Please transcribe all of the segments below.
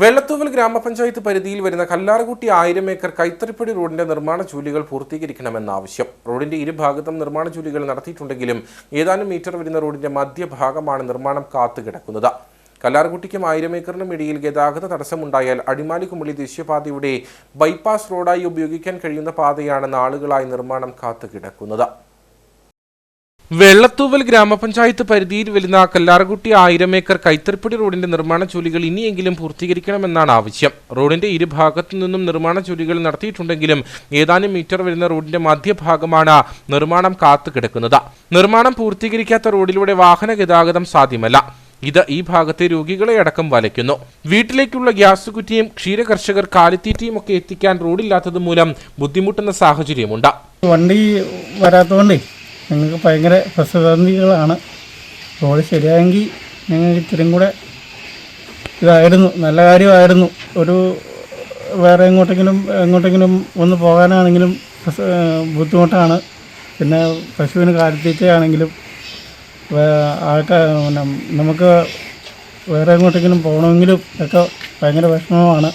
വെള്ളത്തൂവൽ ഗ്രാമപഞ്ചായത്ത് പരിധിയിൽ വരുന്ന കല്ലാറുകുട്ടി ആയിരം ഏക്കർ കൈത്തറിപ്പടി റോഡിന്റെ നിർമ്മാണ ജോലികൾ പൂർത്തീകരിക്കണമെന്ന ആവശ്യം. റോഡിന്റെ ഇരുഭാഗത്തും നിർമ്മാണ ജോലികൾ നടത്തിയിട്ടുണ്ടെങ്കിലും ഏതാനും മീറ്റർ വരുന്ന റോഡിന്റെ മധ്യഭാഗമാണ് നിർമ്മാണം കാത്തുകിടക്കുന്നത്. കല്ലാർകുട്ടിക്കും ആയിരം ഏക്കറിനും ഇടയിൽ ഗതാഗത തടസ്സമുണ്ടായാൽ അടിമാലി കുമളി ദേശീയപാതയുടെ ബൈപ്പാസ് റോഡായി ഉപയോഗിക്കാൻ കഴിയുന്ന പാതയാണ് നാളുകളായി നിർമ്മാണം കാത്തുകിടക്കുന്നത്. വെള്ളത്തൂവൽ ഗ്രാമപഞ്ചായത്ത് പരിധിയിൽ വരുന്ന കല്ലാറുകുട്ടി ആയിരം ഏക്കർ കൈത്തറിപ്പടി റോഡിന്റെ നിർമ്മാണ ജോലികൾ ഇനിയെങ്കിലും പൂർത്തീകരിക്കണമെന്നാണ് ആവശ്യം. റോഡിന്റെ ഇരുഭാഗത്തു നിന്നും നിർമ്മാണ ജോലികൾ നടത്തിയിട്ടുണ്ടെങ്കിലും ഏതാനും മീറ്റർ വരുന്ന റോഡിന്റെ മധ്യഭാഗമാണ് നിർമ്മാണം കാത്തുകിടക്കുന്നത്. നിർമ്മാണം പൂർത്തീകരിക്കാത്ത റോഡിലൂടെ വാഹന ഗതാഗതം സാധ്യമല്ല. ഇത് ഈ ഭാഗത്തെ രോഗികളെ അടക്കം വലയ്ക്കുന്നു. വീട്ടിലേക്കുള്ള ഗ്യാസ് കുറ്റിയും ക്ഷീര കർഷകർ കാലിത്തീറ്റയും ഒക്കെ എത്തിക്കാൻ റോഡില്ലാത്തത് മൂലം ബുദ്ധിമുട്ടുന്ന സാഹചര്യമുണ്ട്. വണ്ടി വരാത്തതുകൊണ്ടേ ഞങ്ങൾക്ക് ഭയങ്കര പ്രതിസന്ധികളാണ് റോഡ് ശരിയായെങ്കിൽ ഞങ്ങൾക്ക് ഇത്തിരിയും കൂടെ ഇതായിരുന്നു. നല്ല കാര്യമായിരുന്നു. ഒരു വേറെ എങ്ങോട്ടെങ്കിലും എങ്ങോട്ടെങ്കിലും ഒന്ന് പോകാനാണെങ്കിലും ബുദ്ധിമുട്ടാണ്. പിന്നെ പശുവിന് കാലിത്തീറ്റയാണെങ്കിലും ആൾക്കാർ നമുക്ക് വേറെ എങ്ങോട്ടെങ്കിലും പോകണമെങ്കിലും ഒക്കെ ഭയങ്കര വിഷമമാണ്.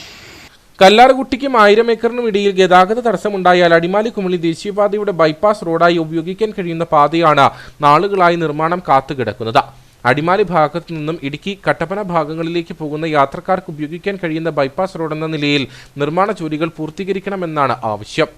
കല്ലാർകുട്ടിക്കും ആയിരം ഏക്കറിനും ഇടയിൽ ഗതാഗത തടസ്സമുണ്ടായാൽ അടിമാലി കുമളി ദേശീയപാതയുടെ ബൈപ്പാസ് റോഡായി ഉപയോഗിക്കാൻ കഴിയുന്ന പാതയാണ് നാളുകളായി നിർമ്മാണം കാത്തുകിടക്കുന്നത്. അടിമാലി ഭാഗത്തു നിന്നും ഇടുക്കി കട്ടപ്പന ഭാഗങ്ങളിലേക്ക് പോകുന്ന യാത്രക്കാർക്ക് ഉപയോഗിക്കാൻ കഴിയുന്ന ബൈപ്പാസ് റോഡെന്ന നിലയിൽ നിർമ്മാണ ജോലികൾ പൂർത്തീകരിക്കണമെന്നാണ് ആവശ്യം.